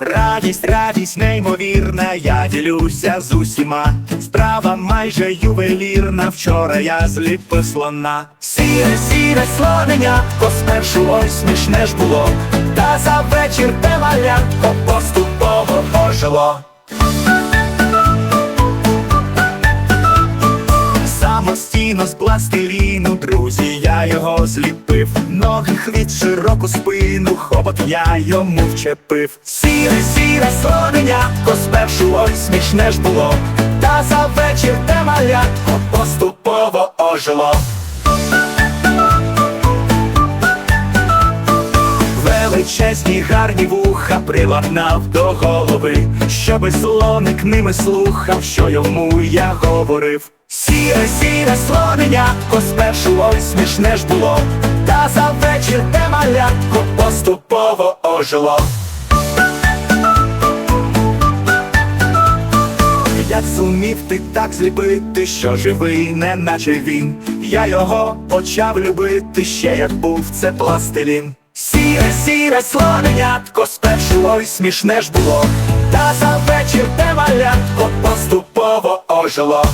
Радість, радість неймовірна, я ділюся з усіма. Справа майже ювелірна, вчора я зліпив слона. Сіре, сіре слоненятко, спершу ой смішне ж було. Та за вечір те малятко поступово ожило. Самостійно з пластиліну, друзі, я його зліпив. Ноги, хвіт, широку спину, хобот я йому вчепив. Сіре, сіре слоненятко, спершу ой смішне ж було. Та за вечір те малятко поступово ожило. Величезні гарні вуха приладнав до голови, щоби слоник ними слухав, що йому я говорив. Сіре, сіре слоненятко, спершу ой смішне ж було, поступово ожило. Як зумів ти так зліпити, що живий, не наче він. Я його почав любити, ще як був це пластилін. Сіре, сіре слоненятко, спершу ой смішне ж було. Та за вечір те малятко поступово ожило.